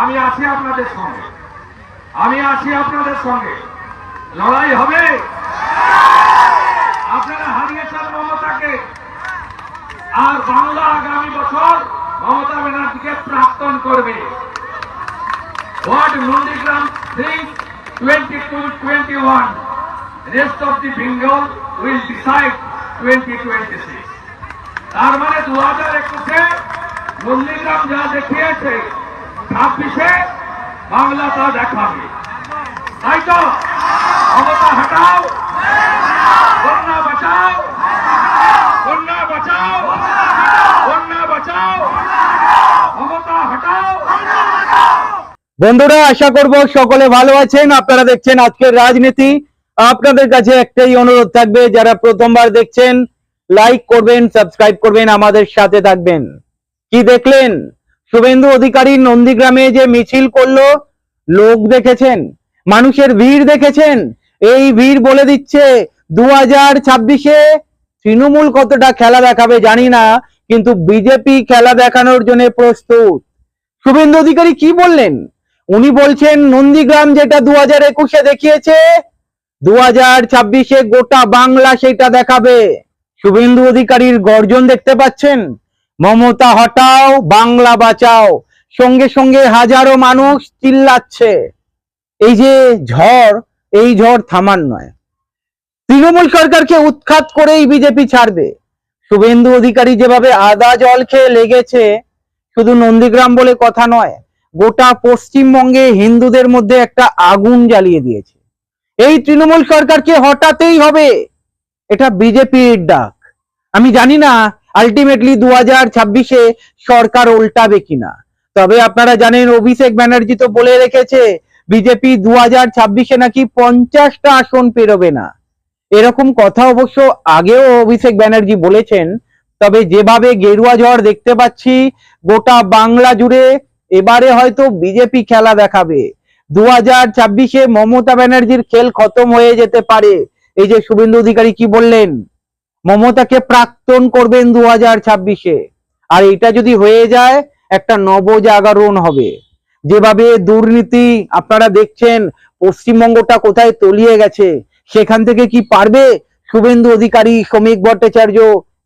আমি আছি আপনাদের সঙ্গে। আমি আছি আপনাদের সঙ্গে। লড়াই হবে। আপনারা হারিয়েছেন মমতাকে। আর বাংলা আগামী বছর মমতা ব্যানার্জিকে প্রাক্তন করবে। What Nundigram thinks 22-21. Rest of the Bengal will decide 2026. তার মানে দু হাজার একুশে নন্দীগ্রাম যা দেখিয়েছে ছাব্বিশে বাংলা তা দেখাবে তাই তো? ক্ষমতা বন্যা বাঁচাও। বন্যা বাঁচাও। বন্যা বাঁচাও। ক্ষমতা বন্ধুরা, আশা করব সকলে ভালো আছেন। আপনারা দেখছেন আজকের রাজনীতি। আপনাদের কাছে একটাই অনুরোধ থাকবে, যারা প্রথমবার দেখছেন লাইক করবেন সাবস্ক্রাইব করবেন, আমাদের সাথে থাকবেন। কি দেখলেন? শুভেন্দু অধিকারী নন্দীগ্রামে যে মিছিল করল, লোক দেখেছেন, মানুষের ভিড় দেখেছেন। এই ভিড় বলে দিচ্ছে দু হাজার ছাব্বিশে তৃণমূল কতটা খেলা দেখাবে জানি না, কিন্তু বিজেপি খেলা দেখানোর জন্য প্রস্তুত। শুভেন্দু অধিকারী কি বললেন? উনি বলছেন, নন্দীগ্রাম যেটা দু হাজার একুশে দেখিয়েছে দু হাজার ছাব্বিশে গোটা বাংলা সেটা দেখাবে। শুভেন্দু অধিকারীর গর্জন দেখতে পাচ্ছেন? মমতা হটাও, বাংলা বাঁচাও। সঙ্গে সঙ্গে হাজারো মানুষ চিল্লাচ্ছে। এই যে ঝড়, এই ঝড় থামার নয়। তৃণমূল সরকারকে উৎখাত করেই বিজেপি ছাড়বে। শুভেন্দু অধিকারী যেভাবে আদা জল খেয়ে লেগেছে, শুধু নন্দীগ্রাম বলে কথা নয়, গোটা পশ্চিমবঙ্গে হিন্দুদের মধ্যে একটা আগুন জ্বালিয়ে দিয়েছে। এই তৃণমূল সরকারকে হটাতেই হবে। এটা বিজেপির ডাক। আমি জানি না আলটিমেটলি দু হাজার ছাব্বিশে সরকার উল্টাবে কিনা? তবে আপনারা জানেন, অভিষেক ব্যানার্জি তো বলে রেখেছে, বিজেপি দু হাজার ছাব্বিশে নাকি পঞ্চাশটা আসন পেরোবে না। এরকম কথা অবশ্য আগেও অভিষেক ব্যানার্জি বলেছেন, তবে যেভাবে গেরুয়া ঝড় দেখতে পাচ্ছি, গোটা বাংলা জুড়ে এবারে হয়তো বিজেপি খেলা দেখাবে। দু হাজার ছাব্বিশে মমতা ব্যানার্জির খেল খতম হয়ে যেতে পারে। এই যে শুভেন্দু অধিকারী কি বললেন? মমতাকে প্রাক্তন করবেন দু হাজার ছাব্বিশে। আর এটা যদি হয়ে যায়, একটা নবজাগরণ হবে। যেভাবে দুর্নীতি আপনারা দেখছেন, পশ্চিমবঙ্গটা কোথায় তলিয়ে গেছে, সেখান থেকে কি পারবে শুভেন্দু অধিকারী, শ্রমিক ভট্টাচার্য,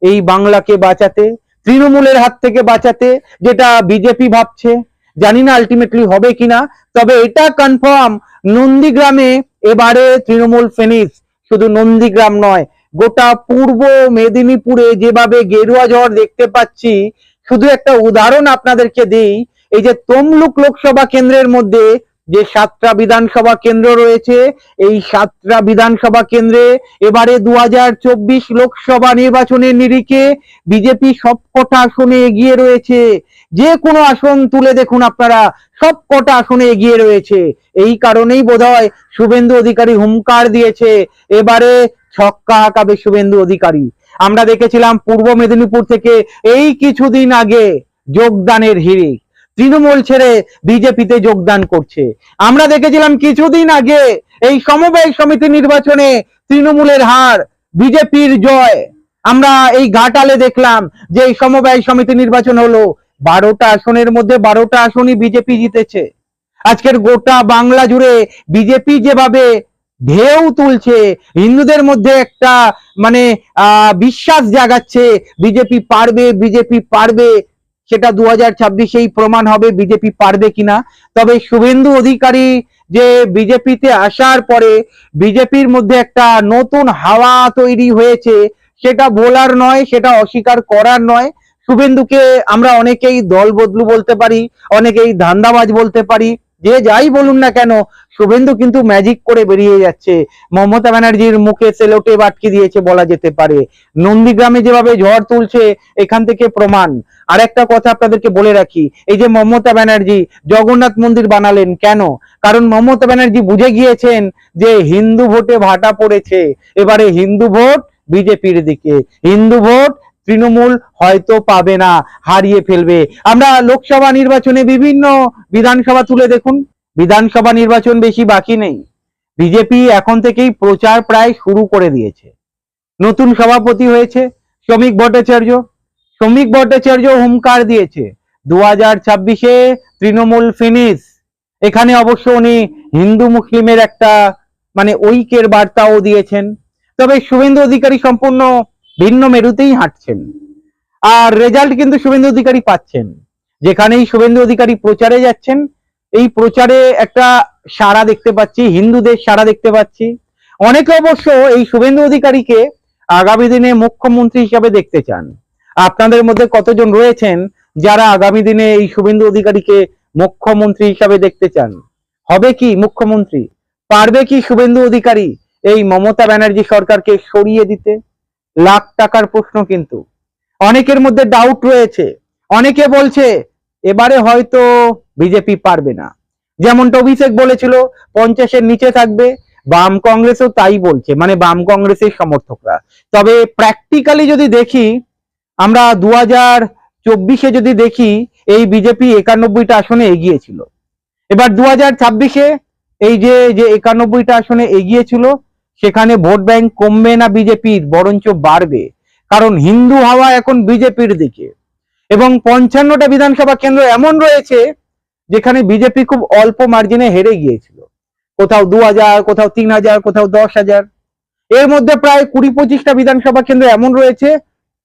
এই বাংলাকে বাঁচাতে, তৃণমূলের হাত থেকে বাঁচাতে, যেটা বিজেপি ভাবছে? জানি না আলটিমেটলি হবে কিনা, তবে এটা কনফার্ম নন্দীগ্রামে এবারে তৃণমূল ফেনিস শুধু নন্দীগ্রাম নয় গোটা পূর্ব মেদিনীপুরে যেভাবে গেরুয়া ঝড় দেখতে পাচ্ছি, শুধু একটা উদাহরণ আপনাদেরকে দিই, এই যে তমলুক লোকসভা কেন্দ্রের মধ্যে যে সাতটা বিধানসভা কেন্দ্র রয়েছে, এই সাতটা বিধানসভা কেন্দ্রে এবারে দুহাজার চব্বিশ লোকসভা নির্বাচনের নিরিখে বিজেপি সবকটা আসনে এগিয়ে রয়েছে। যে কোনো আসন তুলে দেখুন আপনারা সব কটা আসনে এগিয়ে রয়েছে। এই কারণেই বোধহয় শুভেন্দু অধিকারী হুমকার দিয়েছে। এবারে ছক্কা হাঁকাবে অধিকারী। আমরা দেখেছিলাম পূর্ব মেদিনীপুর থেকে এই কিছুদিন আগে যোগদানের হিড়িক। তৃণমূল ছেড়ে বিজেপিতে যোগদান করছে। আমরা দেখেছিলাম কিছুদিন আগে এই সমবায় সমিতি নির্বাচনে তৃণমূলের হার, বিজেপির জয়। আমরা এই ঘাটালে দেখলাম যে এই সমবায় সমিতি নির্বাচন হলো। বারোটা আসনের মধ্যে বারোটা আসনই বিজেপি জিতেছে। আজকের গোটা বাংলা জুড়ে বিজেপি যেভাবে ঢেউ তুলছে। হিন্দুদের মধ্যে একটা মানে বিশ্বাস জাগাচ্ছে, বিজেপি পারবে বিজেপি পারবে। সেটা দু হাজার ছাব্বিশেই প্রমাণ হবে বিজেপি পারবে কিনা। তবে শুভেন্দু অধিকারী যে বিজেপিতে আসার পরে বিজেপির মধ্যে একটা নতুন হাওয়া তৈরি হয়েছে, সেটা বলার নয়, সেটা অস্বীকার করার নয়। শুভেন্দুকে আমরা অনেকেই দল বদলু বলতে পারি, অনেকেই ধান্দাবাজ বলতে পারি। যে যাই বলুন না কেন, শুভেন্দু কিন্তু ম্যাজিক করে বেরিয়ে যাচ্ছে। মমতা ব্যানার্জির মুখে সেলোটে আটকে দিয়েছে বলা যেতে পারে। নন্দীগ্রামে যেভাবে ঝড় তুলছে, এখান থেকে প্রমাণ। আর একটা কথা আপনাদেরকে বলে রাখি, এই যে মমতা ব্যানার্জি জগন্নাথ মন্দির বানালেন কেন? কারণ মমতা ব্যানার্জি বুঝে গিয়েছেন যে হিন্দু ভোটে ভাটা পড়েছে। এবারে হিন্দু ভোট বিজেপির দিকে। হিন্দু ভোট তৃণমূল হয়তো পাবে না, হারিয়ে ফেলবে। আমরা লোকসভা নির্বাচনে বিভিন্ন বিধানসভা তুলে দেখুন। বিধানসভা নির্বাচন বেশি বাকি নেই। বিজেপি এখন থেকেই প্রচার প্রায় শুরু করে দিয়েছে। নতুন সভাপতি হয়েছে শ্রমিক ভট্টাচার্য। শ্রমিক ভট্টাচার্য হুমকার দিয়েছে। দু হাজার ছাব্বিশে তৃণমূল ফিনিশ এখানে অবশ্য উনি হিন্দু মুসলিমের একটা মানে ঐক্যের বার্তাও দিয়েছেন। তবে শুভেন্দু অধিকারী সম্পূর্ণ ভিন্ন মেরুতেই হাঁটছেন। আর রেজাল্ট কিন্তু শুভেন্দু অধিকারী পাচ্ছেন। যেখানেই শুভেন্দু অধিকারী প্রচারে যাচ্ছেন, এই প্রচারে একটা সাড়া দেখতে পাচ্ছি, হিন্দুদের সাড়া দেখতে পাচ্ছি। অনেকে অবশ্য এই শুভেন্দু অধিকারীকে আগামী দিনে মুখ্যমন্ত্রী হিসাবে দেখতে চান। আপনাদের মধ্যে কতজন রয়েছেন যারা আগামী দিনে এই শুভেন্দু অধিকারীকে মুখ্যমন্ত্রী হিসাবে দেখতে চান? হবে কি মুখ্যমন্ত্রী? পারবে কি শুভেন্দু অধিকারী এই মমতা ব্যানার্জি সরকারকে সরিয়ে দিতে? লাখ টাকার প্রশ্ন কিন্তু। অনেকের মধ্যে ডাউট রয়েছে। অনেকে বলছে, এবারে হয়তো বিজেপি পারবে না। যেমনটা অভিষেক বলেছিল, পঞ্চাশের নিচে থাকবে। বাম কংগ্রেসও তাই বলছে মানে বাম কংগ্রেসের সমর্থকরা। তবে প্র্যাকটিক্যালি যদি দেখি, আমরা দু হাজার চব্বিশে যদি দেখি, এই বিজেপি একানব্বইটা আসনে এগিয়েছিল। এবার দু হাজার ছাব্বিশে এই যে একানব্বইটা আসনে এগিয়েছিল সেখানে ভোট ব্যাংক কমবে না বিজেপির, বরঞ্চ বাড়বে। কারণ হিন্দু হাওয়া এখন বিজেপির দিকে। এবং পঞ্চান্নটা বিধানসভা কেন্দ্র এমন রয়েছে, যেখানে বিজেপি খুব অল্প মার্জিনে হেরে গিয়েছিল। কোথাও দু হাজার কোথাও তিন হাজার কোথাও দশ হাজার এর মধ্যে প্রায় কুড়ি পঁচিশটা বিধানসভা কেন্দ্র এমন রয়েছে,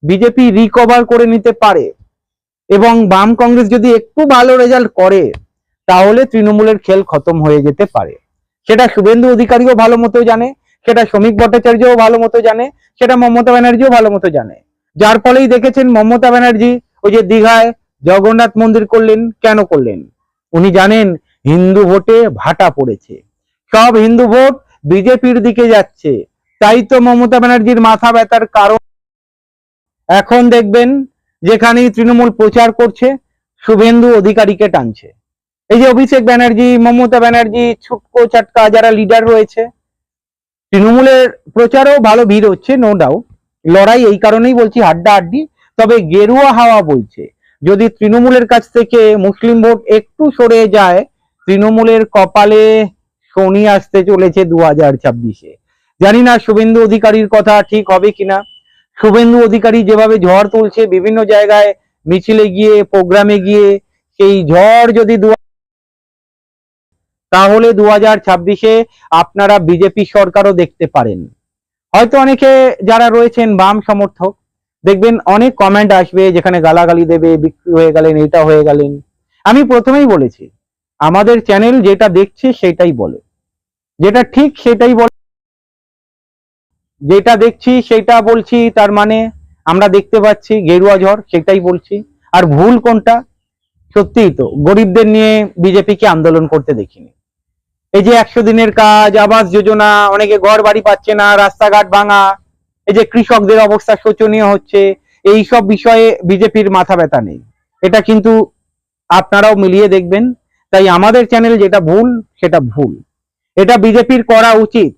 বিজেপি রিকভার করে নিতে পারে। এবং বাম কংগ্রেস যদি একটু ভালো রেজাল্ট করে, তাহলে তৃণমূলের খেল খতম হয়ে যেতে পারে। সেটা শুভেন্দু অধিকারীও ভালো মতো জানে। সেটা শ্রমিক ভট্টাচার্যও ভালো মতো জানে, সেটা মমতা ব্যানার্জিও ভালো মতো জানে। যার ফলেই দেখেছেন মমতা ব্যানার্জি ওই যে দীঘায় জগন্নাথ মন্দির করলেন, কেন করলেন? উনি জানেন হিন্দু ভোটে ভাটা পড়েছে। সব হিন্দু ভোট বিজেপির দিকে যাচ্ছে। তাই তো মমতা ব্যানার্জির মাথা ব্যথার কারণ। এখন দেখবেন যেখানেই তৃণমূল প্রচার করছে, শুভেন্দু অধিকারীকে টানছে। এই যে অভিষেক ব্যানার্জি, মমতা ব্যানার্জি, ছুটকো চাটকা যারা লিডার রয়েছে তৃণমূলের প্রচারেও ভালো ভিড় হচ্ছে নো ডাউট লড়াই এই কারণেই বলছি, হাড্ডা হাড্ডি। তবে গেরুয়া হাওয়া বলছে যদি তৃণমূলের কাছ থেকে মুসলিম ভোট একটু সরে যায়, তৃণমূলের কপালে শনি আসতে চলেছে দু হাজার ছাব্বিশে। জানি না শুভেন্দু অধিকারীর কথা ঠিক হবে কিনা। শুভেন্দু অধিকারী যেভাবে ঝড় তুলছে, বিভিন্ন জায়গায় মিছিলে গিয়ে, প্রোগ্রামে গিয়ে, সেই ঝড় যদি দু তাহলে দু হাজার ছাব্বিশে আপনারা বিজেপি সরকারও দেখতে পারেন। হয়তো অনেকে যারা রয়েছেন বাম সমর্থক, দেখবেন অনেক কমেন্ট আসবে যেখানে গালাগালি দেবে, বিক্রি হয়ে গেলেন এটা হয়ে গেলেন। আমি প্রথমেই বলেছি, আমাদের চ্যানেল যেটা দেখছে সেটাই বলে। যেটা ঠিক সেটাই বলে। যেটা দেখছি সেটা বলছি, তার মানে আমরা দেখতে পাচ্ছি গেরুয়া ঝড়, সেটাই বলছি। আর ভুল কোনটা? সত্যিই তো, গরিবদের নিয়ে বিজেপিকে আন্দোলন করতে দেখিনি। এই যে একশো দিনের কাজ, আবাস যোজনা, অনেকে ঘর বাড়ি পাচ্ছে না, রাস্তাঘাট ভাঙা, এই যে কৃষকদের অবস্থা শোচনীয় হচ্ছে, এই সব বিষয়ে বিজেপির মাথা ব্যথা নেই। এটা কিন্তু আপনারাও মিলিয়ে দেখবেন। তাই আমাদের চ্যানেল যেটা ভুল, সেটা ভুল। এটা বিজেপির করা উচিত।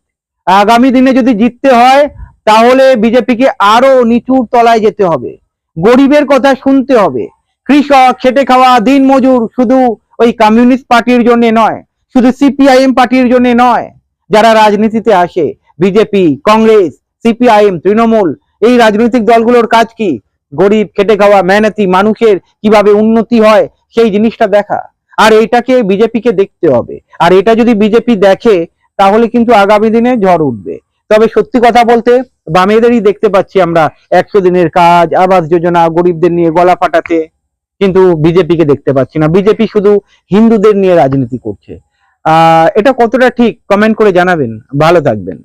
আগামী দিনে যদি জিততে হয়, তাহলে বিজেপিকে আরও নিচুর তলায় যেতে হবে। গরিবের কথা শুনতে হবে। কৃষক, খেটে খাওয়া দিন মজুর শুধু ওই কমিউনিস্ট পার্টির জন্য নয়। শুধু সিপিআইএম পার্টির জন্য নয়, যারা রাজনীতিতে আসে বিজেপি কংগ্রেস সিপিআইএম তৃণমূল, এই রাজনৈতিক দলগুলোর কাজ কি? গরিব, খেটে খাওয়া, মেহনতি মানুষের কীভাবে উন্নতি হয়, সেই জিনিসটা দেখা। আর এটাকে বিজেপিকে দেখতে হবে। আর এটা যদি বিজেপি দেখে, তাহলে কিন্তু আগামী দিনে ঝড় উঠবে। তবে সত্যি কথা বলতে, বামেদেরই দেখতে পাচ্ছি আমরা একশো দিনের কাজ, আবাস যোজনা, গরিবদের নিয়ে গলা ফাটাতে। কিন্তু বিজেপিকে দেখতে পাচ্ছি না। বিজেপি শুধু হিন্দুদের নিয়ে রাজনীতি করছে। এটা কতটা ঠিক? কমেন্ট করে জানাবেন। ভালো থাকবেন।